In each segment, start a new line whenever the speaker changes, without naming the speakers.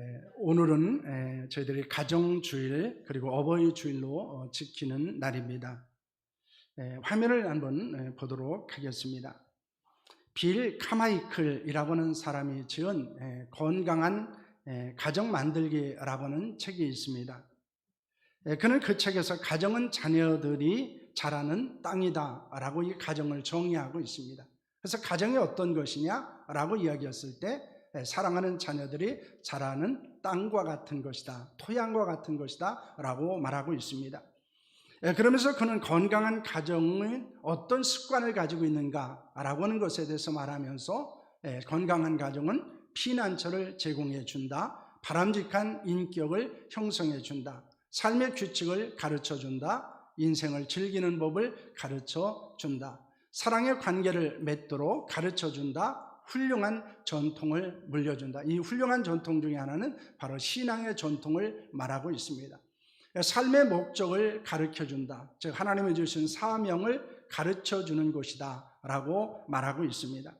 에, 오늘은 에, 저희들이 가정주일 그리고 어버이 주일로 어, 지키는 날입니다. 에, 화면을 한번 에, 보도록 하겠습니다. 빌 카마이클이라고 하는 사람이 지은 에, 건강한 에, 가정 만들기라고 하는 책이 있습니다. 에, 그는 그 책에서 가정은 자녀들이 자라는 땅이다 라고 이 가정을 정의하고 있습니다. 그래서 가정이 어떤 것이냐 라고 이야기했을 때 에, 사랑하는 자녀들이 자라는 땅과 같은 것이다, 토양과 같은 것이다 라고 말하고 있습니다. 예, 그러면서 그는 건강한 가정은 어떤 습관을 가지고 있는가라고 하는 것에 대해서 말하면서 예, 건강한 가정은 피난처를 제공해 준다, 바람직한 인격을 형성해 준다, 삶의 규칙을 가르쳐 준다, 인생을 즐기는 법을 가르쳐 준다, 사랑의 관계를 맺도록 가르쳐 준다, 훌륭한 전통을 물려준다. 이 훌륭한 전통 중에 하나는 바로 신앙의 전통을 말하고 있습니다. 삶의 목적을 가르쳐 준다. 즉, 하나님이 주신 사명을 가르쳐 주는 곳이다. 라고 말하고 있습니다.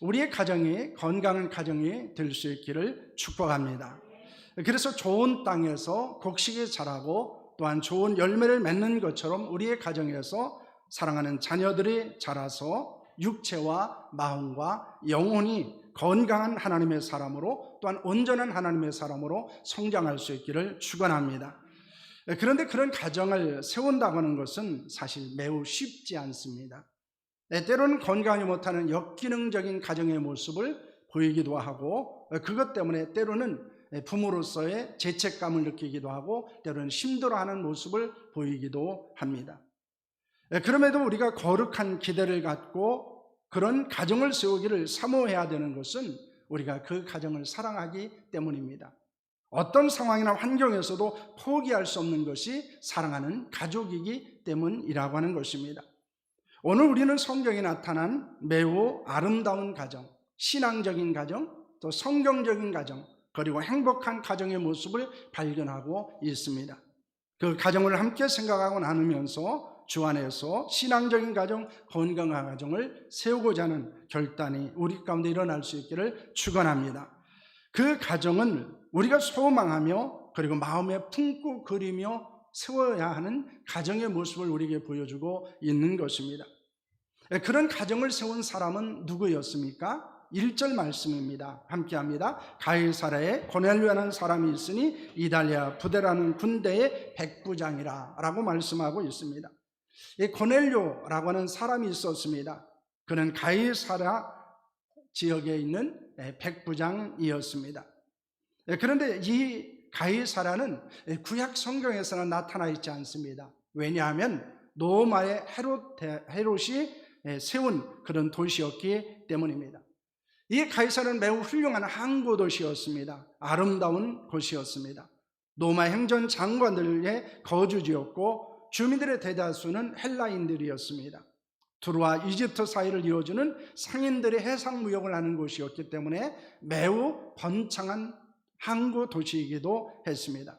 우리의 가정이 건강한 가정이 될 수 있기를 축복합니다. 그래서 좋은 땅에서 곡식이 자라고 또한 좋은 열매를 맺는 것처럼 우리의 가정에서 사랑하는 자녀들이 자라서 육체와 마음과 영혼이 건강한 하나님의 사람으로 또한 온전한 하나님의 사람으로 성장할 수 있기를 축원합니다. 그런데 그런 가정을 세운다고 하는 것은 사실 매우 쉽지 않습니다. 네, 때로는 건강하지 못하는 역기능적인 가정의 모습을 보이기도 하고 그것 때문에 때로는 부모로서의 죄책감을 느끼기도 하고 때로는 힘들어하는 모습을 보이기도 합니다. 네, 그럼에도 우리가 거룩한 기대를 갖고 그런 가정을 세우기를 사모해야 되는 것은 우리가 그 가정을 사랑하기 때문입니다. 어떤 상황이나 환경에서도 포기할 수 없는 것이 사랑하는 가족이기 때문이라고 하는 것입니다. 오늘 우리는 성경에 나타난 매우 아름다운 가정, 신앙적인 가정, 또 성경적인 가정, 그리고 행복한 가정의 모습을 발견하고 있습니다. 그 가정을 함께 생각하고 나누면서 주 안에서 신앙적인 가정, 건강한 가정을 세우고자 하는 결단이 우리 가운데 일어날 수 있기를 축원합니다. 그 가정은 우리가 소망하며 그리고 마음에 품고 그리며 세워야 하는 가정의 모습을 우리에게 보여주고 있는 것입니다. 그런 가정을 세운 사람은 누구였습니까? 1절 말씀입니다. 함께 합니다. 가이사라에 고넬료라는 사람이 있으니 이달리아 부대라는 군대의 백부장이라 라고 말씀하고 있습니다. 이 고넬료라고 하는 사람이 있었습니다. 그는 가이사라 지역에 있는 백부장이었습니다. 그런데 이 가이사라는 구약 성경에서는 나타나 있지 않습니다. 왜냐하면 노마의 헤롯, 헤롯이 세운 그런 도시였기 때문입니다. 이 가이사는 매우 훌륭한 항구 도시였습니다. 아름다운 곳이었습니다. 노마 행전 장관들의 거주지였고 주민들의 대다수는 헬라인들이었습니다. 두루와 이집트 사이를 이어주는 상인들의 해상 무역을 하는 곳이었기 때문에 매우 번창한 항구 도시이기도 했습니다.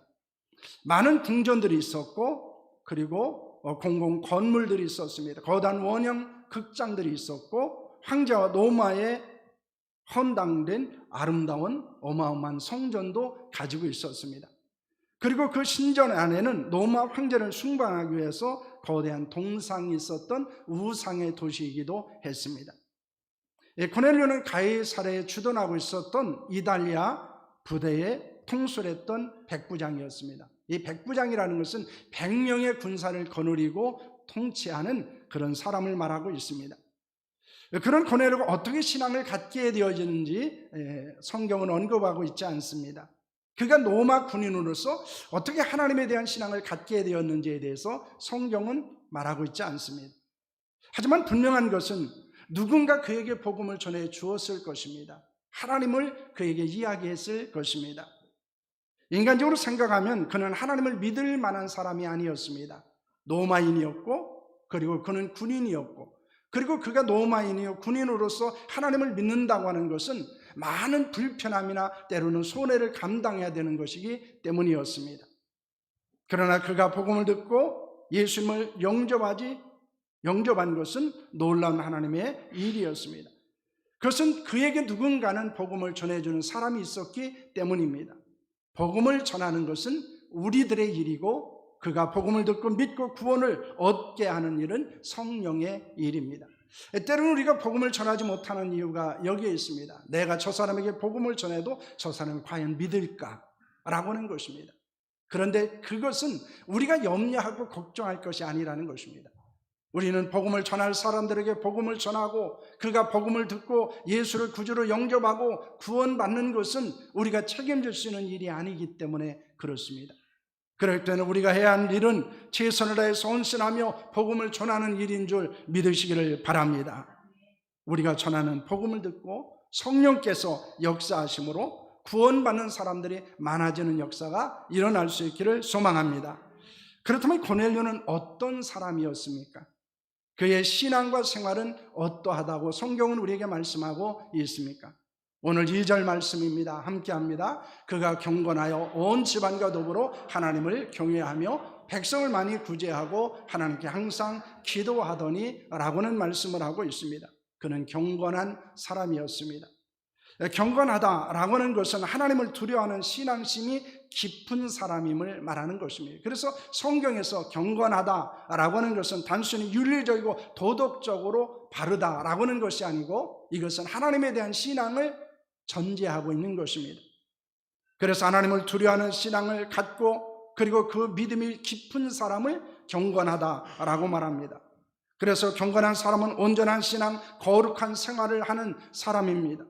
많은 궁전들이 있었고 그리고 공공 건물들이 있었습니다. 거대한 원형 극장들이 있었고 황제와 노마의 헌당된 아름다운 어마어마한 성전도 가지고 있었습니다. 그리고 그 신전 안에는 로마 황제를 숭방하기 위해서 거대한 동상이 있었던 우상의 도시이기도 했습니다. 예, 코넬료는 가이사레에 주둔하고 있었던 이달리아 부대에 통솔했던 백부장이었습니다. 이 백부장이라는 것은 100명의 군사를 거느리고 통치하는 그런 사람을 말하고 있습니다. 그런 코넬료가 어떻게 신앙을 갖게 되어지는지 예, 성경은 언급하고 있지 않습니다. 그가 로마 군인으로서 어떻게 하나님에 대한 신앙을 갖게 되었는지에 대해서 성경은 말하고 있지 않습니다. 하지만 분명한 것은 누군가 그에게 복음을 전해 주었을 것입니다. 하나님을 그에게 이야기했을 것입니다. 인간적으로 생각하면 그는 하나님을 믿을 만한 사람이 아니었습니다. 노마인이었고, 그리고 그는 군인이었고, 그리고 그가 노마인이요 군인으로서 하나님을 믿는다고 하는 것은 많은 불편함이나 때로는 손해를 감당해야 되는 것이기 때문이었습니다. 그러나 그가 복음을 듣고 예수님을 영접하지 영접한 것은 놀라운 하나님의 일이었습니다. 그것은 그에게 누군가는 복음을 전해주는 사람이 있었기 때문입니다. 복음을 전하는 것은 우리들의 일이고 그가 복음을 듣고 믿고 구원을 얻게 하는 일은 성령의 일입니다. 때로는 우리가 복음을 전하지 못하는 이유가 여기에 있습니다. 내가 저 사람에게 복음을 전해도 저 사람이 과연 믿을까? 라고 하는 것입니다. 그런데 그것은 우리가 염려하고 걱정할 것이 아니라는 것입니다. 우리는 복음을 전할 사람들에게 복음을 전하고 그가 복음을 듣고 예수를 구주로 영접하고 구원받는 것은 우리가 책임질 수 있는 일이 아니기 때문에 그렇습니다. 그럴 때는 우리가 해야 할 일은 최선을 다해서 헌신하며 복음을 전하는 일인 줄 믿으시기를 바랍니다. 우리가 전하는 복음을 듣고 성령께서 역사하심으로 구원받는 사람들이 많아지는 역사가 일어날 수 있기를 소망합니다. 그렇다면 고넬료는 어떤 사람이었습니까? 그의 신앙과 생활은 어떠하다고 성경은 우리에게 말씀하고 있습니까? 오늘 2절 말씀입니다. 함께 합니다. 그가 경건하여 온 집안과 더불어 하나님을 경외하며 백성을 많이 구제하고 하나님께 항상 기도하더니 라고는 말씀을 하고 있습니다. 그는 경건한 사람이었습니다. 경건하다라고 하는 것은 하나님을 두려워하는 신앙심이 깊은 사람임을 말하는 것입니다. 그래서 성경에서 경건하다라고 하는 것은 단순히 윤리적이고 도덕적으로 바르다라고 하는 것이 아니고 이것은 하나님에 대한 신앙을 전제하고 있는 것입니다. 그래서 하나님을 두려워하는 신앙을 갖고 그리고 그 믿음이 깊은 사람을 경건하다라고 말합니다. 그래서 경건한 사람은 온전한 신앙, 거룩한 생활을 하는 사람입니다.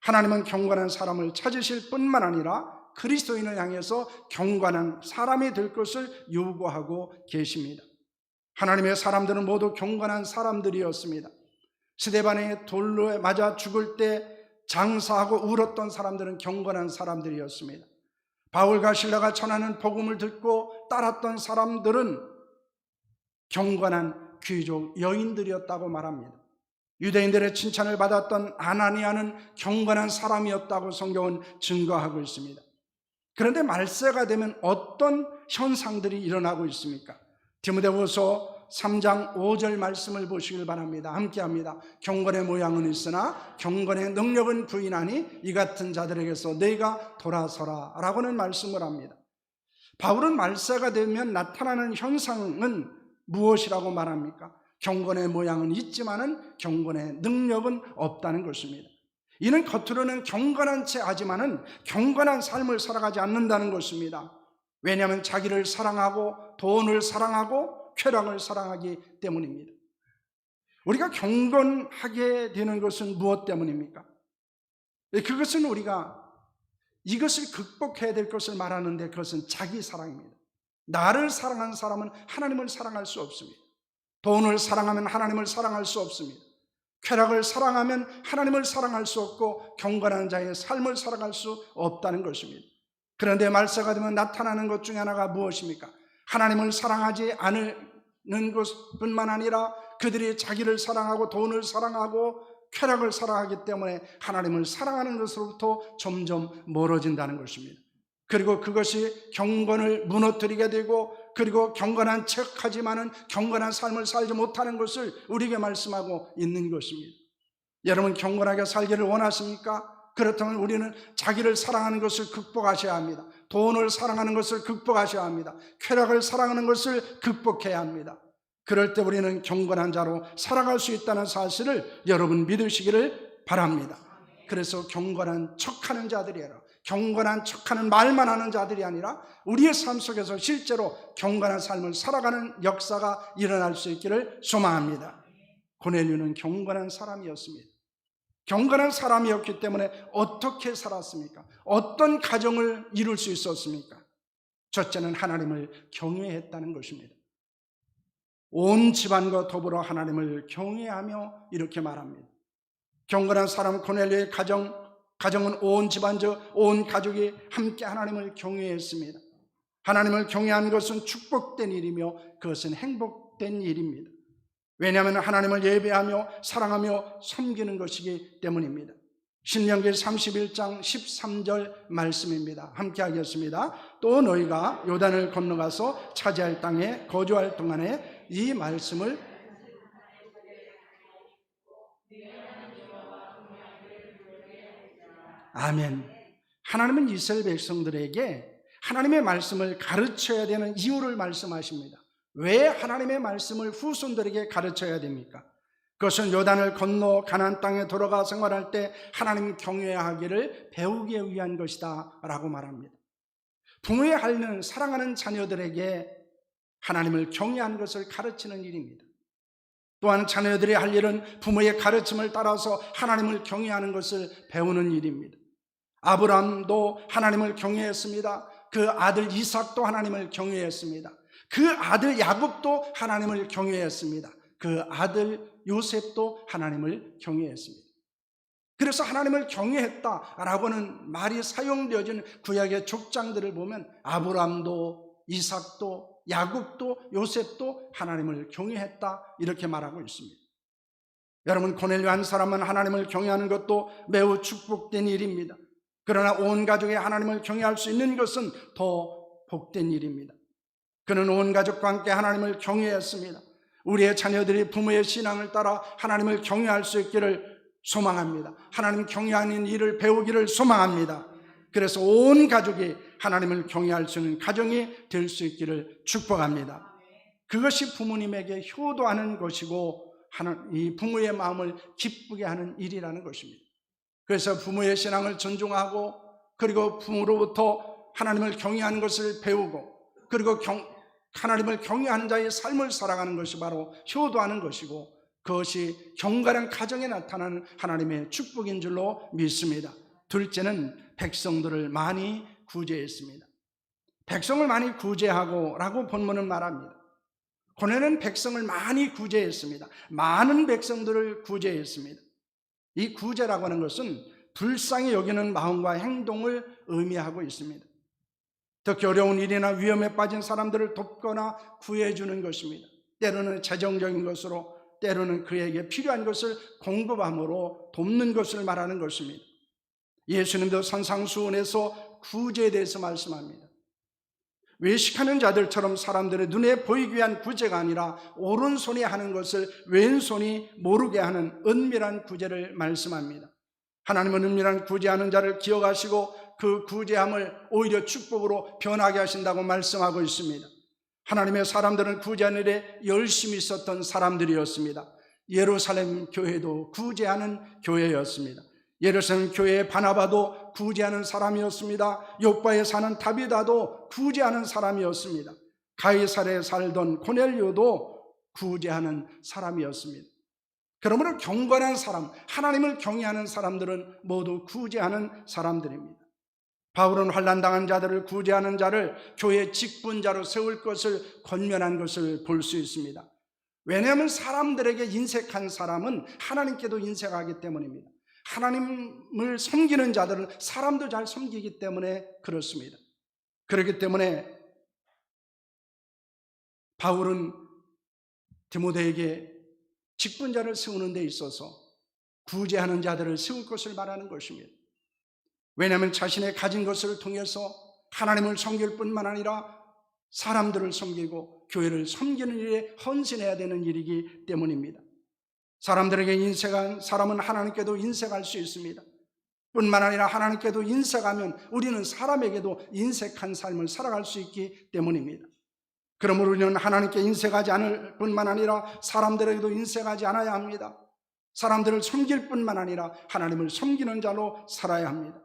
하나님은 경건한 사람을 찾으실 뿐만 아니라 그리스도인을 향해서 경건한 사람이 될 것을 요구하고 계십니다. 하나님의 사람들은 모두 경건한 사람들이었습니다. 스데반의 돌로 맞아 죽을 때 장사하고 울었던 사람들은 경건한 사람들이었습니다. 바울과 신라가 전하는 복음을 듣고 따랐던 사람들은 경건한 귀족 여인들이었다고 말합니다. 유대인들의 칭찬을 받았던 아나니아는 경건한 사람이었다고 성경은 증거하고 있습니다. 그런데 말세가 되면 어떤 현상들이 일어나고 있습니까? 디모데후서 3장 5절 말씀을 보시길 바랍니다. 함께 합니다. 경건의 모양은 있으나 경건의 능력은 부인하니 이 같은 자들에게서 내가 돌아서라 라고는 말씀을 합니다. 바울은 말세가 되면 나타나는 현상은 무엇이라고 말합니까? 경건의 모양은 있지만은 경건의 능력은 없다는 것입니다. 이는 겉으로는 경건한 채 하지만은 경건한 삶을 살아가지 않는다는 것입니다. 왜냐하면 자기를 사랑하고 돈을 사랑하고 쾌락을 사랑하기 때문입니다. 우리가 경건하게 되는 것은 무엇 때문입니까? 네, 그것은 우리가 이것을 극복해야 될 것을 말하는데 그것은 자기 사랑입니다. 나를 사랑하는 사람은 하나님을 사랑할 수 없습니다. 돈을 사랑하면 하나님을 사랑할 수 없습니다. 쾌락을 사랑하면 하나님을 사랑할 수 없고 경건한 자의 삶을 살아갈 수 없다는 것입니다. 그런데 말세가 되면 나타나는 것 중에 하나가 무엇입니까? 하나님을 사랑하지 않는 것뿐만 아니라 그들이 자기를 사랑하고 돈을 사랑하고 쾌락을 사랑하기 때문에 하나님을 사랑하는 것으로부터 점점 멀어진다는 것입니다. 그리고 그것이 경건을 무너뜨리게 되고 그리고 경건한 척하지만은 경건한 삶을 살지 못하는 것을 우리에게 말씀하고 있는 것입니다. 여러분 경건하게 살기를 원하십니까? 그렇다면 우리는 자기를 사랑하는 것을 극복하셔야 합니다. 돈을 사랑하는 것을 극복하셔야 합니다. 쾌락을 사랑하는 것을 극복해야 합니다. 그럴 때 우리는 경건한 자로 살아갈 수 있다는 사실을 여러분 믿으시기를 바랍니다. 그래서 경건한 척하는 자들이 아니라 경건한 척하는 말만 하는 자들이 아니라 우리의 삶 속에서 실제로 경건한 삶을 살아가는 역사가 일어날 수 있기를 소망합니다. 고넬류는 경건한 사람이었습니다. 경건한 사람이었기 때문에 어떻게 살았습니까? 어떤 가정을 이룰 수 있었습니까? 첫째는 하나님을 경외했다는 것입니다. 온 집안과 더불어 하나님을 경외하며 이렇게 말합니다. 경건한 사람 코넬리의 가정, 가정은 온 집안, 온 가족이 함께 하나님을 경외했습니다. 하나님을 경외한 것은 축복된 일이며 그것은 행복된 일입니다. 왜냐하면 하나님을 예배하며 사랑하며 섬기는 것이기 때문입니다. 신명기 31장 13절 말씀입니다. 함께 하겠습니다. 또 너희가 요단을 건너가서 차지할 땅에 거주할 동안에 이 말씀을 아멘. 하나님은 이스라엘 백성들에게 하나님의 말씀을 가르쳐야 되는 이유를 말씀하십니다. 왜 하나님의 말씀을 후손들에게 가르쳐야 됩니까? 그것은 요단을 건너 가나안 땅에 들어가 생활할 때 하나님 경외하기를 배우기 위한 것이다라고 말합니다. 부모의 할는 사랑하는 자녀들에게 하나님을 경외하는 것을 가르치는 일입니다. 또한 자녀들이 할 일은 부모의 가르침을 따라서 하나님을 경외하는 것을 배우는 일입니다. 아브람도 하나님을 경외했습니다. 그 아들 이삭도 하나님을 경외했습니다. 그 아들 야곱도 하나님을 경외했습니다. 그 아들 요셉도 하나님을 경외했습니다. 그래서 하나님을 경외했다라고는 말이 사용되어진 구약의 족장들을 보면 아브람도 이삭도 야곱도 요셉도 하나님을 경외했다 이렇게 말하고 있습니다. 여러분 고넬료 한 사람은 하나님을 경외하는 것도 매우 축복된 일입니다. 그러나 온 가족이 하나님을 경외할 수 있는 것은 더 복된 일입니다. 그는 온 가족과 함께 하나님을 경외했습니다. 우리의 자녀들이 부모의 신앙을 따라 하나님을 경외할 수 있기를 소망합니다. 하나님 경외하는 일을 배우기를 소망합니다. 그래서 온 가족이 하나님을 경외할 수 있는 가정이 될 수 있기를 축복합니다. 그것이 부모님에게 효도하는 것이고 이 부모의 마음을 기쁘게 하는 일이라는 것입니다. 그래서 부모의 신앙을 존중하고 그리고 부모로부터 하나님을 경외하는 것을 배우고 그리고 경, 하나님을 경외하는 자의 삶을 살아가는 것이 바로 효도하는 것이고 그것이 경건한 가정에 나타나는 하나님의 축복인 줄로 믿습니다. 둘째는 백성들을 많이 구제했습니다. 백성을 많이 구제하고 라고 본문은 말합니다. 고뇌는 백성을 많이 구제했습니다. 많은 백성들을 구제했습니다. 이 구제라고 하는 것은 불쌍히 여기는 마음과 행동을 의미하고 있습니다. 특히 어려운 일이나 위험에 빠진 사람들을 돕거나 구해주는 것입니다. 때로는 재정적인 것으로, 때로는 그에게 필요한 것을 공급함으로 돕는 것을 말하는 것입니다. 예수님도 선상수원에서 구제에 대해서 말씀합니다. 외식하는 자들처럼 사람들의 눈에 보이기 위한 구제가 아니라 오른손이 하는 것을 왼손이 모르게 하는 은밀한 구제를 말씀합니다. 하나님은 은밀한 구제하는 자를 기억하시고 그 구제함을 오히려 축복으로 변하게 하신다고 말씀하고 있습니다. 하나님의 사람들은 구제하는 일에 열심히 있었던 사람들이었습니다. 예루살렘 교회도 구제하는 교회였습니다. 예루살렘 교회의 바나바도 구제하는 사람이었습니다. 요바에 사는 다비다도 구제하는 사람이었습니다. 가이사에 살던 고넬료도 구제하는 사람이었습니다. 그러므로 경건한 사람, 하나님을 경외하는 사람들은 모두 구제하는 사람들입니다. 바울은 환란당한 자들을 구제하는 자를 교회 직분자로 세울 것을 권면한 것을 볼 수 있습니다. 왜냐하면 사람들에게 인색한 사람은 하나님께도 인색하기 때문입니다. 하나님을 섬기는 자들은 사람도 잘 섬기기 때문에 그렇습니다. 그렇기 때문에 바울은 디모데에게 직분자를 세우는 데 있어서 구제하는 자들을 세울 것을 말하는 것입니다. 왜냐하면 자신의 가진 것을 통해서 하나님을 섬길 뿐만 아니라 사람들을 섬기고 교회를 섬기는 일에 헌신해야 되는 일이기 때문입니다. 사람들에게 인색한 사람은 하나님께도 인색할 수 있습니다. 뿐만 아니라 하나님께도 인색하면 우리는 사람에게도 인색한 삶을 살아갈 수 있기 때문입니다. 그러므로 우리는 하나님께 인색하지 않을 뿐만 아니라 사람들에게도 인색하지 않아야 합니다. 사람들을 섬길 뿐만 아니라 하나님을 섬기는 자로 살아야 합니다.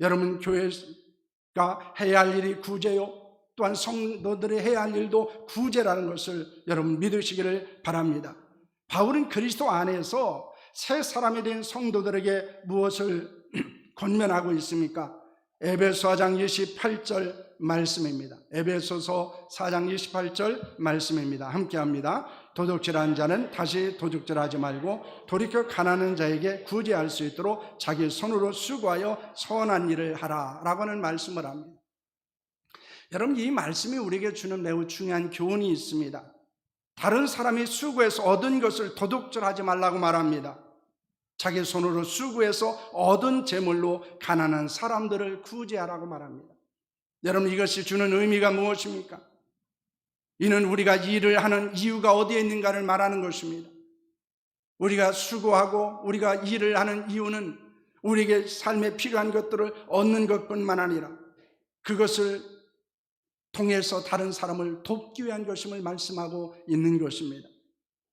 여러분 교회가 해야 할 일이 구제요. 또한 성도들이 해야 할 일도 구제라는 것을 여러분 믿으시기를 바랍니다. 바울은 그리스도 안에서 새 사람이 된 성도들에게 무엇을 권면하고 있습니까? 에베소 4장 28절 말씀입니다. 에베소서 4장 28절 말씀입니다. 함께 합니다. 도둑질한 자는 다시 도둑질하지 말고 돌이켜 가난한 자에게 구제할 수 있도록 자기 손으로 수고하여 선한 일을 하라 라고 하는 말씀을 합니다. 여러분 이 말씀이 우리에게 주는 매우 중요한 교훈이 있습니다. 다른 사람이 수고해서 얻은 것을 도둑질하지 말라고 말합니다. 자기 손으로 수고해서 얻은 재물로 가난한 사람들을 구제하라고 말합니다. 여러분 이것이 주는 의미가 무엇입니까? 이는 우리가 일을 하는 이유가 어디에 있는가를 말하는 것입니다. 우리가 수고하고 우리가 일을 하는 이유는 우리에게 삶에 필요한 것들을 얻는 것뿐만 아니라 그것을 통해서 다른 사람을 돕기 위한 것임을 말씀하고 있는 것입니다.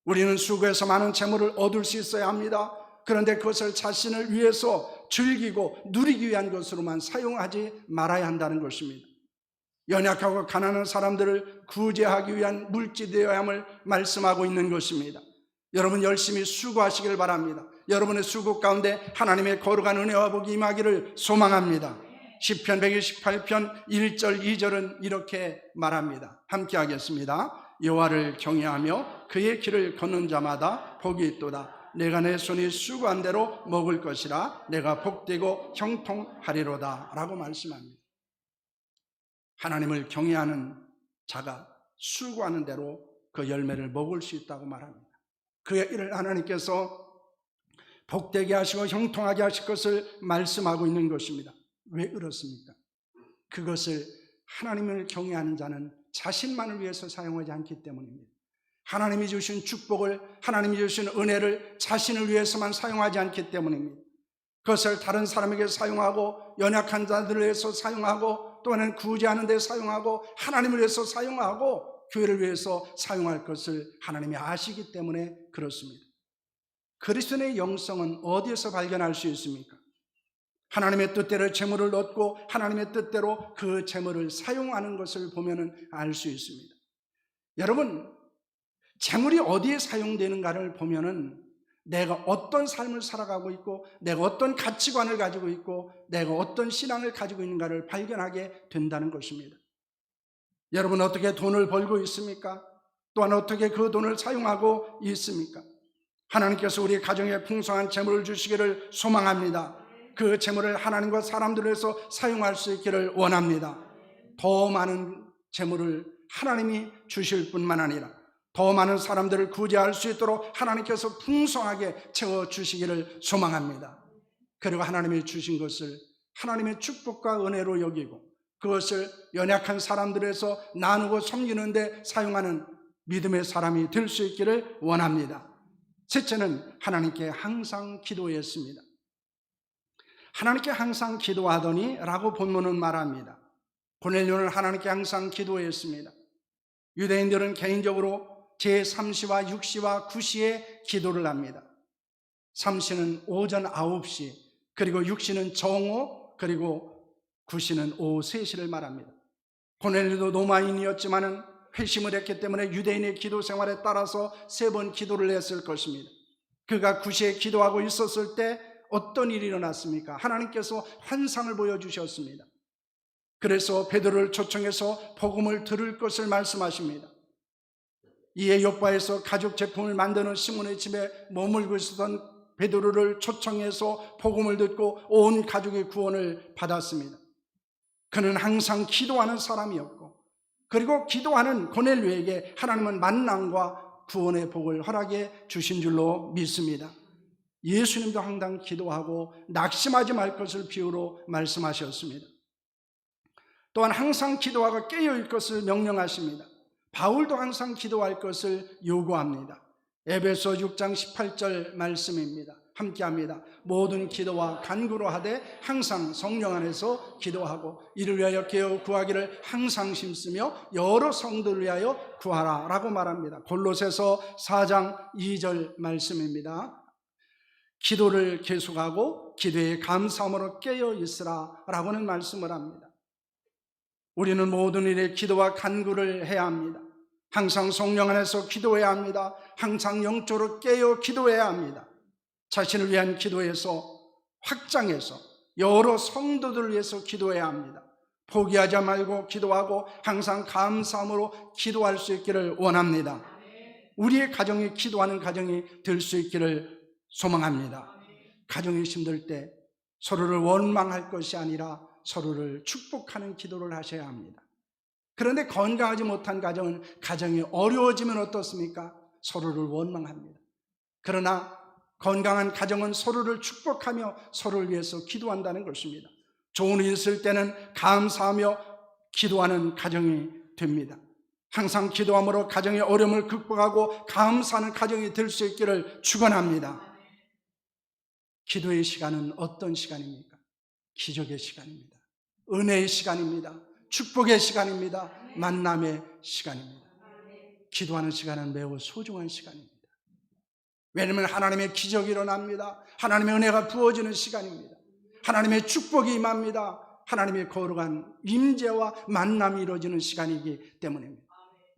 우리는 수고해서 많은 재물을 얻을 수 있어야 합니다. 그런데 그것을 자신을 위해서 즐기고 누리기 위한 것으로만 사용하지 말아야 한다는 것입니다. 연약하고 가난한 사람들을 구제하기 위한 물질되어야 함을 말씀하고 있는 것입니다. 여러분 열심히 수고하시길 바랍니다. 여러분의 수고 가운데 하나님의 거룩한 은혜와 복이 임하기를 소망합니다. 시편 128편 1절 2절은 이렇게 말합니다. 함께 하겠습니다. 여호와를 경외하며 그의 길을 걷는 자마다 복이 있도다. 내가 내 손이 수고한 대로 먹을 것이라 내가 복되고 형통하리로다 라고 말씀합니다. 하나님을 경외하는 자가 수고하는 대로 그 열매를 먹을 수 있다고 말합니다. 그의 일을 하나님께서 복되게 하시고 형통하게 하실 것을 말씀하고 있는 것입니다. 왜 그렇습니까? 그것을 하나님을 경외하는 자는 자신만을 위해서 사용하지 않기 때문입니다. 하나님이 주신 축복을, 하나님이 주신 은혜를 자신을 위해서만 사용하지 않기 때문입니다. 그것을 다른 사람에게 사용하고, 연약한 자들을 위해서 사용하고, 또는 구제하는 데 사용하고, 하나님을 위해서 사용하고, 교회를 위해서 사용할 것을 하나님이 아시기 때문에 그렇습니다. 그리스도의 영성은 어디에서 발견할 수 있습니까? 하나님의 뜻대로 재물을 얻고 하나님의 뜻대로 그 재물을 사용하는 것을 보면은 알 수 있습니다. 여러분, 재물이 어디에 사용되는가를 보면은 내가 어떤 삶을 살아가고 있고 내가 어떤 가치관을 가지고 있고 내가 어떤 신앙을 가지고 있는가를 발견하게 된다는 것입니다. 여러분 어떻게 돈을 벌고 있습니까? 또한 어떻게 그 돈을 사용하고 있습니까? 하나님께서 우리 가정에 풍성한 재물을 주시기를 소망합니다. 그 재물을 하나님과 사람들을 위해서 사용할 수 있기를 원합니다. 더 많은 재물을 하나님이 주실 뿐만 아니라 더 많은 사람들을 구제할 수 있도록 하나님께서 풍성하게 채워 주시기를 소망합니다. 그리고 하나님이 주신 것을 하나님의 축복과 은혜로 여기고 그것을 연약한 사람들에서 나누고 섬기는데 사용하는 믿음의 사람이 될 수 있기를 원합니다. 셋째는 하나님께 항상 기도했습니다. 하나님께 항상 기도하더니 라고 본문은 말합니다. 고넬료는 하나님께 항상 기도했습니다. 유대인들은 개인적으로 제3시와 6시와 9시에 기도를 합니다. 3시는 오전 9시, 그리고 6시는 정오, 그리고 9시는 오후 3시를 말합니다. 고넬료도 로마인이었지만은 회심을 했기 때문에 유대인의 기도 생활에 따라서 세 번 기도를 했을 것입니다. 그가 9시에 기도하고 있었을 때 어떤 일이 일어났습니까? 하나님께서 환상을 보여주셨습니다. 그래서 베드로를 초청해서 복음을 들을 것을 말씀하십니다. 이에 요바에서 가죽 제품을 만드는 시몬의 집에 머물고 있었던 베드로를 초청해서 복음을 듣고 온 가족의 구원을 받았습니다. 그는 항상 기도하는 사람이었고 그리고 기도하는 고넬료에게 하나님은 만남과 구원의 복을 허락해 주신 줄로 믿습니다. 예수님도 항상 기도하고 낙심하지 말 것을 비유로 말씀하셨습니다. 또한 항상 기도하고 깨어있을 것을 명령하십니다. 바울도 항상 기도할 것을 요구합니다. 에베소 6장 18절 말씀입니다. 함께 합니다. 모든 기도와 간구로 하되 항상 성령 안에서 기도하고 이를 위하여 깨어 구하기를 항상 심쓰며 여러 성들을 위하여 구하라 라고 말합니다. 골로새서 4장 2절 말씀입니다. 기도를 계속하고 기도에 감사함으로 깨어 있으라 라고는 말씀을 합니다. 우리는 모든 일에 기도와 간구를 해야 합니다. 항상 성령 안에서 기도해야 합니다. 항상 영적으로 깨어 기도해야 합니다. 자신을 위한 기도에서 확장해서 여러 성도들을 위해서 기도해야 합니다. 포기하지 말고 기도하고 항상 감사함으로 기도할 수 있기를 원합니다. 우리의 가정이 기도하는 가정이 될 수 있기를 소망합니다. 가정이 힘들 때 서로를 원망할 것이 아니라 서로를 축복하는 기도를 하셔야 합니다. 그런데 건강하지 못한 가정은 가정이 어려워지면 어떻습니까? 서로를 원망합니다. 그러나 건강한 가정은 서로를 축복하며 서로를 위해서 기도한다는 것입니다. 좋은 일 있을 때는 감사하며 기도하는 가정이 됩니다. 항상 기도함으로 가정의 어려움을 극복하고 감사하는 가정이 될 수 있기를 축원합니다. 기도의 시간은 어떤 시간입니까? 기적의 시간입니다. 은혜의 시간입니다. 축복의 시간입니다. 만남의 시간입니다. 기도하는 시간은 매우 소중한 시간입니다. 왜냐하면 하나님의 기적이 일어납니다. 하나님의 은혜가 부어지는 시간입니다. 하나님의 축복이 임합니다. 하나님의 거룩한 임재와 만남이 이루어지는 시간이기 때문입니다.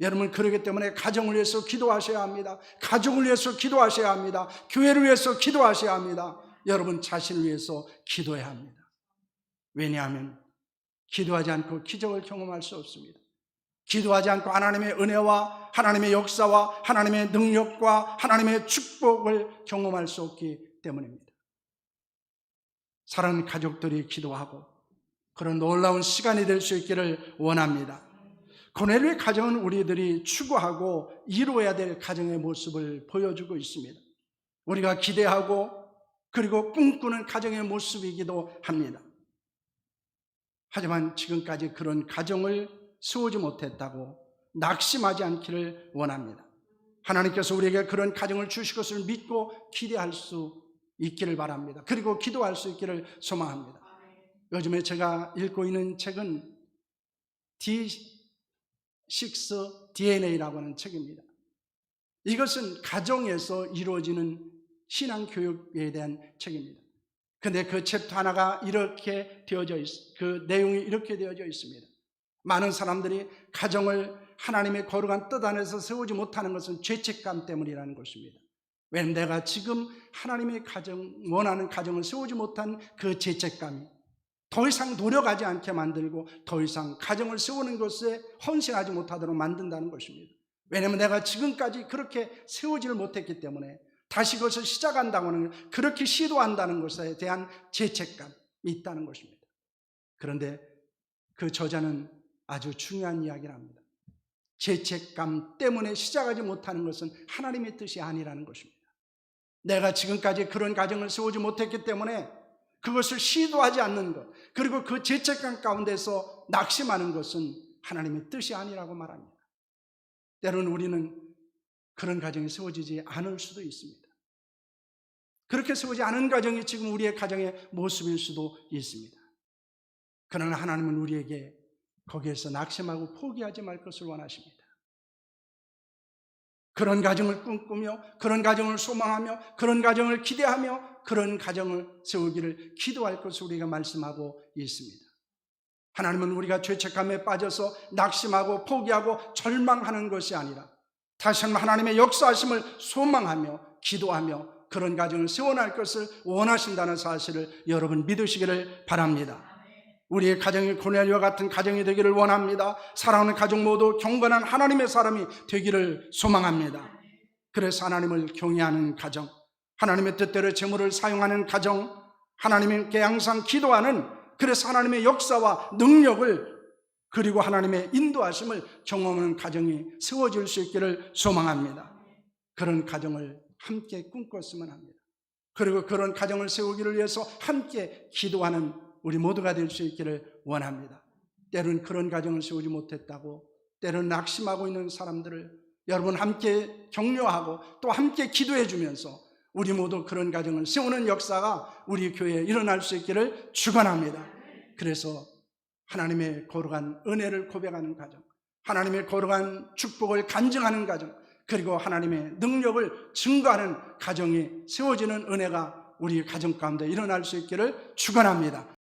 여러분 그러기 때문에 가정을 위해서 기도하셔야 합니다. 가족을 위해서 기도하셔야 합니다. 교회를 위해서 기도하셔야 합니다. 여러분 자신을 위해서 기도해야 합니다. 왜냐하면 기도하지 않고 기적을 경험할 수 없습니다. 기도하지 않고 하나님의 은혜와 하나님의 역사와 하나님의 능력과 하나님의 축복을 경험할 수 없기 때문입니다. 사랑하는 가족들이 기도하고 그런 놀라운 시간이 될 수 있기를 원합니다. 고넬의 가정은 우리들이 추구하고 이루어야 될 가정의 모습을 보여주고 있습니다. 우리가 기대하고 그리고 꿈꾸는 가정의 모습이기도 합니다. 하지만 지금까지 그런 가정을 세우지 못했다고 낙심하지 않기를 원합니다. 하나님께서 우리에게 그런 가정을 주실 것을 믿고 기대할 수 있기를 바랍니다. 그리고 기도할 수 있기를 소망합니다. 요즘에 제가 읽고 있는 책은 D6 DNA라고 하는 책입니다. 이것은 가정에서 이루어지는 신앙 교육에 대한 책입니다. 근데 그 챕터 하나가 이렇게 되어져 있, 그 내용이 이렇게 되어져 있습니다. 많은 사람들이 가정을 하나님의 거룩한 뜻 안에서 세우지 못하는 것은 죄책감 때문이라는 것입니다. 왜냐하면 내가 지금 하나님의 가정, 원하는 가정을 세우지 못한 그 죄책감이 더 이상 노력하지 않게 만들고 더 이상 가정을 세우는 것에 헌신하지 못하도록 만든다는 것입니다. 왜냐하면 내가 지금까지 그렇게 세우지를 못했기 때문에 다시 그것을 시작한다고 하는 그렇게 시도한다는 것에 대한 죄책감이 있다는 것입니다. 그런데 그 저자는 아주 중요한 이야기를 합니다. 죄책감 때문에 시작하지 못하는 것은 하나님의 뜻이 아니라는 것입니다. 내가 지금까지 그런 가정을 세우지 못했기 때문에 그것을 시도하지 않는 것, 그리고 그 죄책감 가운데서 낙심하는 것은 하나님의 뜻이 아니라고 말합니다. 때로는 우리는 그런 가정이 세워지지 않을 수도 있습니다. 그렇게 세우지 않은 가정이 지금 우리의 가정의 모습일 수도 있습니다. 그러나 하나님은 우리에게 거기에서 낙심하고 포기하지 말 것을 원하십니다. 그런 가정을 꿈꾸며 그런 가정을 소망하며 그런 가정을 기대하며 그런 가정을 세우기를 기도할 것을 우리가 말씀하고 있습니다. 하나님은 우리가 죄책감에 빠져서 낙심하고 포기하고 절망하는 것이 아니라 다시 한번 하나님의 역사하심을 소망하며 기도하며 그런 가정을 세워날 것을 원하신다는 사실을 여러분 믿으시기를 바랍니다. 우리의 가정이 고넬과 같은 가정이 되기를 원합니다. 사랑하는 가족 모두 경건한 하나님의 사람이 되기를 소망합니다. 그래서 하나님을 경외하는 가정, 하나님의 뜻대로 재물을 사용하는 가정, 하나님께 항상 기도하는 그래서 하나님의 역사와 능력을 그리고 하나님의 인도하심을 경험하는 가정이 세워질 수 있기를 소망합니다. 그런 가정을 함께 꿈꿨으면 합니다. 그리고 그런 가정을 세우기를 위해서 함께 기도하는 우리 모두가 될 수 있기를 원합니다. 때로는 그런 가정을 세우지 못했다고 때로는 낙심하고 있는 사람들을 여러분 함께 격려하고 또 함께 기도해 주면서 우리 모두 그런 가정을 세우는 역사가 우리 교회에 일어날 수 있기를 축원합니다. 그래서 하나님의 거룩한 은혜를 고백하는 가정, 하나님의 거룩한 축복을 간증하는 가정, 그리고 하나님의 능력을 증거하는 가정이 세워지는 은혜가 우리 가정 가운데 일어날 수 있기를 축원합니다.